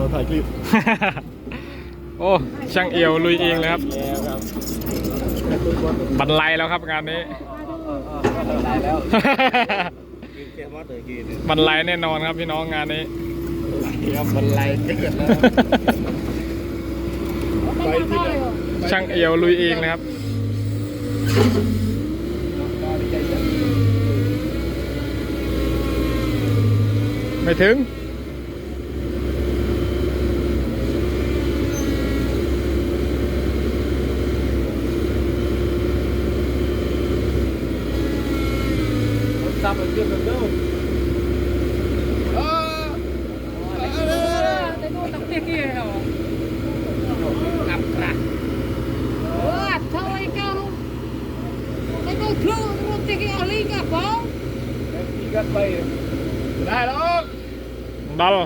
อถ่ายคลิป โอ้ช่างเอียวลุยเองเลยครับแล้วครับ บันไลแล้วครับงานนี้ได้แล้วกินแค่มอดเลยกินบันไลแน่นอนครับพี่น้องงานนี้ครับมันไล่เกิดแล้วไปที่ไหนช่างเอียวลุยเองเลยครับไม่ถึง ซับมันขึ้นมันเริ่ม กับกระโอ้ยเท่าไรกันไม่ต้องทะลุรถติดอะไรกับผม มีกันไปได้แล้วดัล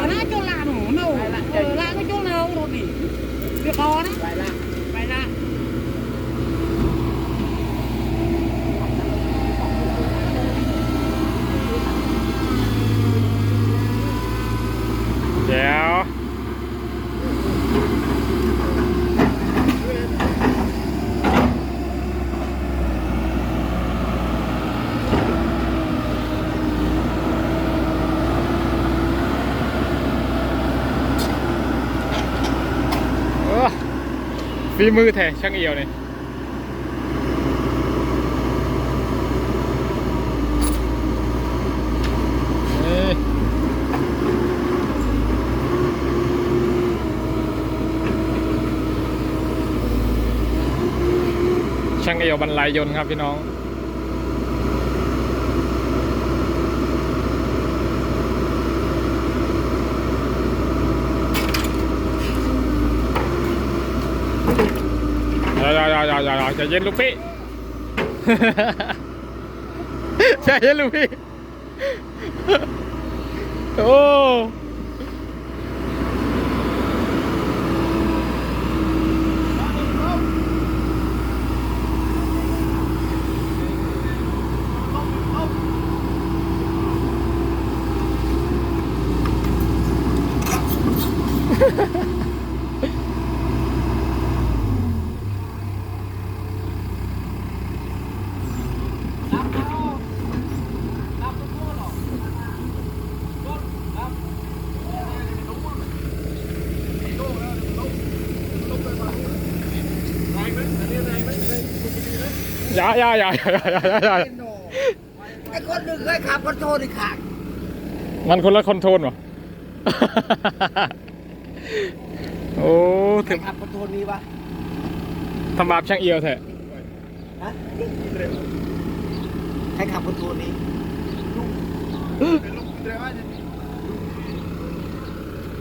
ở đó cho là nổ nổ ở là cái chỗ nào rồi đi việc đó đấy phải là phải là เดี๋ยวโอ้ ฝีมือแท้ช่างเอียวเนี่ยช่างเอียวบรรลัยยนต์ครับพี่น้อง อย่าอย่าอย่าอย่าอย่าอย่าใจเย็นลูกพี่ ใจเย็นลูกพี่ โอ้ อย่าอย่าอย่าอย่าอย่าอย่าอย่าไอ้คนหนึ่งเคยขับคอนโทรลอีกขาดมันคนละคอนโทรลวะโอ้ใครถึงขับคอนโทรลนี้วะทำบาปช่างเอียวแท้ฮะใครขับคอนโทรลนี้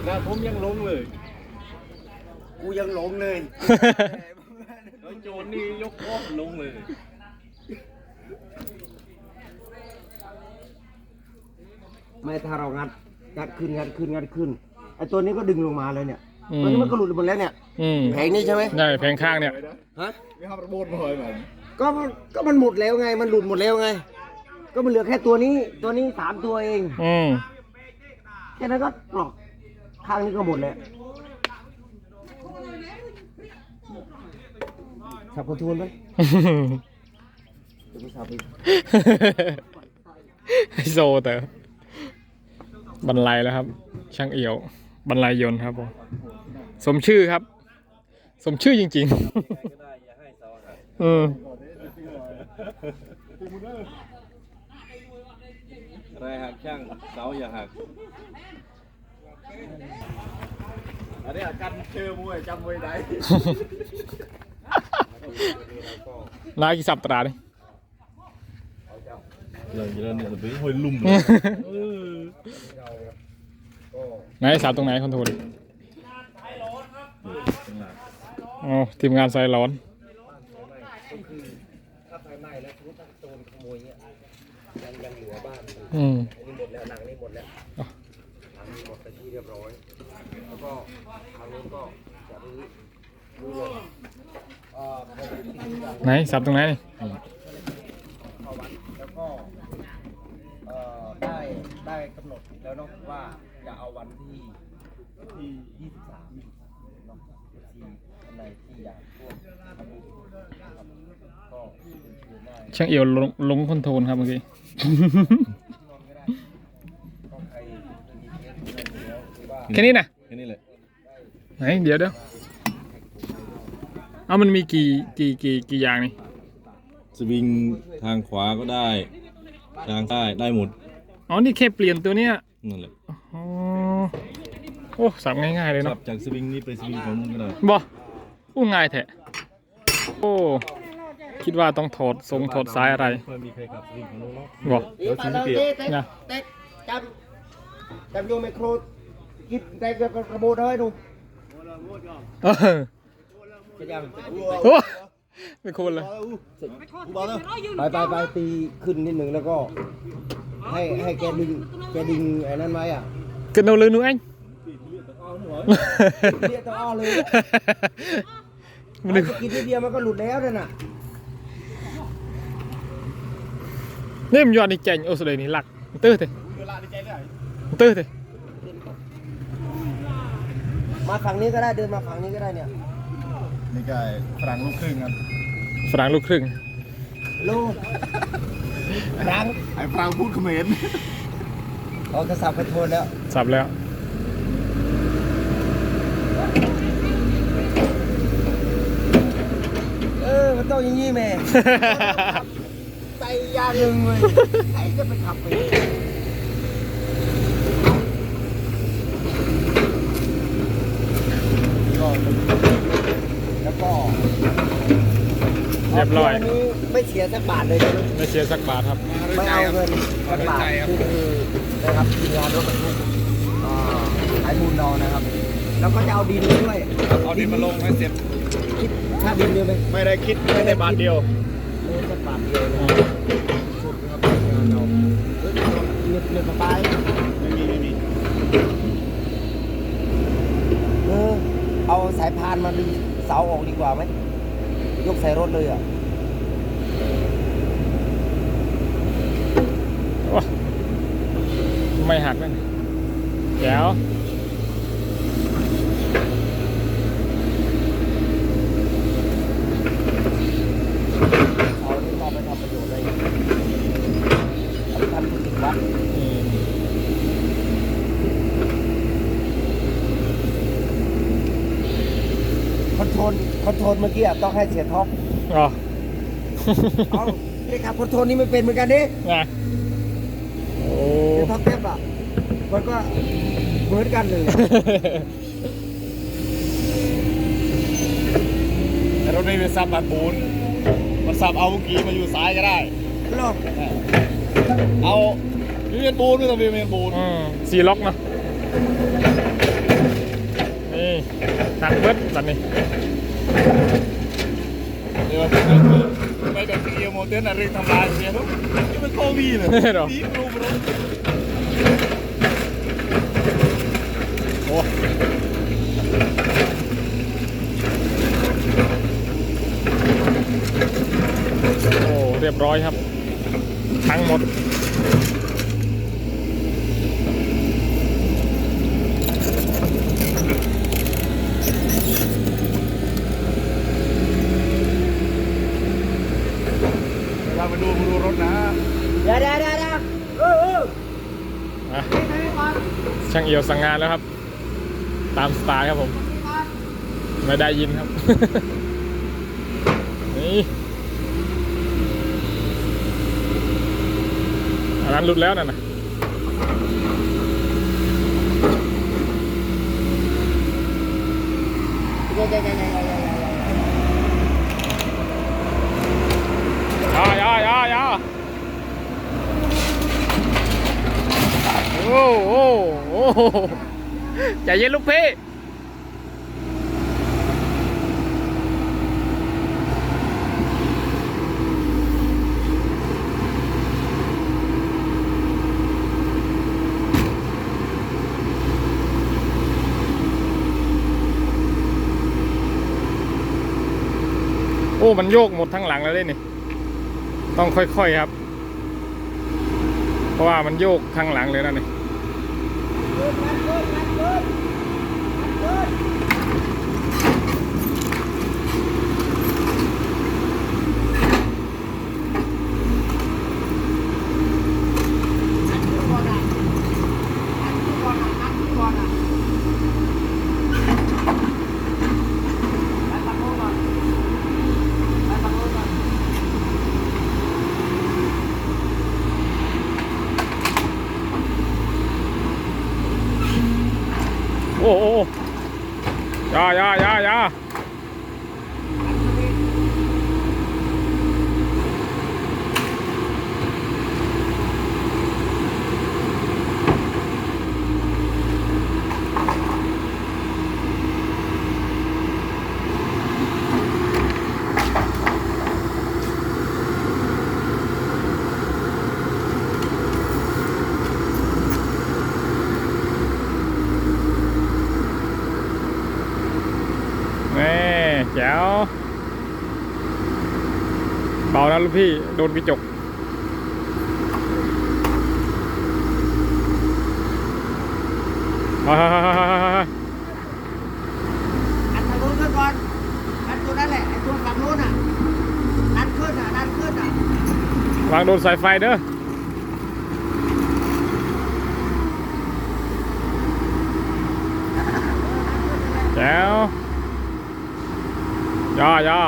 นะผมยังลงเลย กูยังหลงเลย แล้วโจรนี่ยกข้อลงเลย ไม่ถ้าเรางัดงัดขึ้นงัดขึ้นงัดขึ้นไอ้ตัวนี้ก็ดึงลงมาเลยเนี่ยอืม ตัวนี้มันก็หลุดหมดแล้วเนี่ยอืมแผงนี้ใช่ไหมใช่แผงข้างเนี่ย ฮะไม่ทำระบบมาเลยมันก็มันก็มันหมดแล้วไง มันหลุดหมดแล้วไง ก็มันเหลือแค่ตัวนี้ ตัวนี้สามตัวเองอืมแค่นั้นก็ปลอกข้างนี้ก็หมดแล้วขับคอนโทรลไหมเดี๋ยวไปขับอีกไฮโซแต่ บรรลัยแล้วครับ ช่างเอี่ยว บรรลัยยนต์ครับผมสมชื่อครับ สมชื่อจริงๆ อืมอะไรหักช่างเสาอย่าหักอันนี้อาการเชื่อมวยจำไว้ได้นายกี่สับตราดิเลยจะ เนี่ยเฮ้ยลุ่มไหนสับตรงไหนคอนโทรลอ๋อทีมงานไซร้อนถ้าไฟไหม้แล้วทุบโจรขโมยเนี่ยยังยังเหลือบ้านอืมนนี้หมดแล้วหนังนี่หมดแล้วหนังนี่หมดไปที่เรียบร้อย แล้วก็ทางนู้นก็จะรื้อรื้อเลยไหนสับตรงไหนนี่ เแล้วเนาะว่าจะเอาวันที่ที่ยี่สิบสามเนาะที่อันไหนที่อยากร่วมทำบุญนะครับก็เป็นเชิญได้ช่างเอี่ยวลงลงคอนโทรลครับเมื่อกี้ ก็ใครมีเคสเรื่องแล้วหรือว่าแค่นี้นะแค่นี้เลยไหนเดี๋ยวเดี๋ยวเอามันมีกี่กี่กี่กี่อย่างนี่สวิงทางขวาก็ได้ ทางใต้ได้หมด อ๋อนี่แค่เปลี่ยนตัวเนี้ย นั่นแหละอ๋อโอ้สับง่ายๆเลยขัเนาะบจากสวิงนี้ไปสวิงของนู้นก็ได้บออู้ง่ายแท้โอ้คิดว่าต้องถอดทรงถอดสายอะไรไม่มีใครขับสวิงของนู้นเนาะบอเดี๋ยวสิเปรียบนะเต็กจำจำโยไมโครกิบได้กระโบดให้ดูเออจะยังโอ้ไม่ควรเลยไปไปไปตีขึ้นนิดหนึ่งแล้วก็ ให้ให้แกดึงแกดึงไอ้นั่นไว้อะ Cần đâu lưng nữa anh เรียกต้องอ้อเลย Mình ไอ้ đừng สกินนิดเดียวมันก็หลุดแล้วนั่นน่ะ Nếu mình dọn đi chảnh Ô sao đây này lạc Tư thế Tư thế มาฝั่งนี้ก็ได้เดินมาฝั่งนี้ก็ได้เนี่ยนี่ก็ฝรั่งลูกครึ่งครับ Phản lúc kh รึ่งลูกรัง ไอ้ฝรั่งพูดเขมรเอากระสับกระโทนแล้ว Sạp lẹo เออมันต้องอย่างนี้แม่ใจยางหนึ่งเลยใครจะไปขับไปแล้วก็ เรียบร้อยนนี้ไม่เสียสักบาทเลยใช่ไหม Nó chia sắc bát hấp ไม่เอาเงินสักบาทคือนะครับทีมงานรถบรรทุกอ่าขายมูลนอนนะครับ แล้วก็จะเอาดินด้วยเอาดินมาลงให้เสร็จคิดค่าดินด้วยไหมไม่ได้คิดไม่ได้บาทเดียวไม่สักบาทเดียวนะสุดนะครับทีมงานเราเอ้ยเงินเงินมาไปไม่มีไม่มีเออเอาสายพานมาดึงเสาออกดีกว่าไหม ยกใส่รถเลยอะ Ủa. Mày hạt này Kéo เอาที่เอาไปทำประโยชน์อะไรเอาไปทำธุรกิจวัด Ừ. คอนโทรลคอ นโทรลเมื่อกี้อะต้องให้เสียท็อป Ờ เอานี่ครับคอนโทรลนี่ไม่เป็นเหมือนกันดิ Nè Ồ เสียท็อปเทปอะมันก็เหมือนกันเลยแต่รถไม่เป็นซับบาทปูนมันซับเอาเมื่อกี้มาอยู่ซ้ายก็ได้หรอเอาวิเวียนปูนไม่ต้องวิเวียนปูน Ừ Xì lóc nó Nì Hạt bớt Đặt này เดี๋ยว ไม่แบบเกียวโมเดลอะไรทำลายเสียทุกนี่มันโควีเลยเหรอนี่รูปรถ Ồ โอ้เรียบร้อยครับ ทั้งหมด เรามาดูมาดูรถนะ เดี๋ยวเดี๋ยวเดี๋ยวเดี๋ยวเออเออ อะ ช่างเอียวสั่งงานแล้วครับ ตามสไตล์ครับผมไม่ได้ยินครับ นี่อันนั้นหลุดแล้วน่ะนะยวเดี๋ยวยวเดี๋ยวยวเดี๋ยวอย่าอย่าอย่าอย่าโอ้โอ้ โอ้ใจเย็นลูกพี่โอ้ มันโยกหมดทั้งหลังแล้วเด้นี่ ต้องค่อยๆครับ เพราะว่ามันโยกทั้งหลังเลยนะนี่ Let's go. อยาอยาอยาอยาแม่แจ๋ว เบานะลูกพี่โดนกระจกฮ่าฮ่าฮ่าฮ่าฮ่าฮ่าอันทางนู้นขึ้นก่อนอันตัวนั้นแหละไอ้ตัวฝั่งนู้นอะดันขึ้นอะดันขึ้นอะวางโดนสายไฟเด้อแจ๋วยายา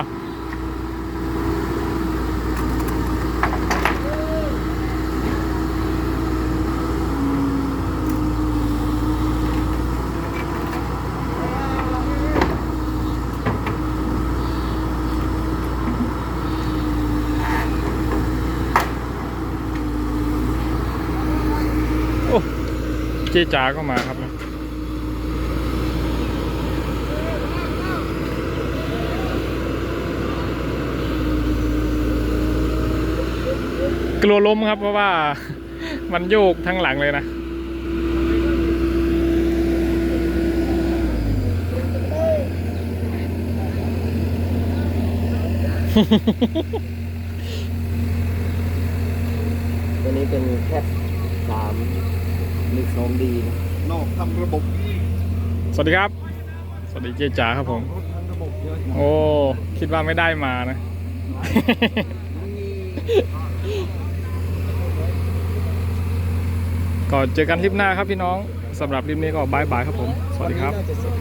เจ๊จ๋าก็มาครับกลัวล้มครับเพราะว่ามันโยกทั้งหลังเลยนะ ตัวนี้เป็นแคทสาม มิกซ์โฮมดีนะนอกทำระบบสวัสดีครับ สวัสดีเจ๊จ๋าครับผมทำระบบเยอะโอ้คิดว่าไม่ได้มานะ ก็เจอกันคลิปหน้าครับพี่น้องสำหรับคลิปนี้ก็บายบายครับผม สวัสดีครับน่าจะเสร็จ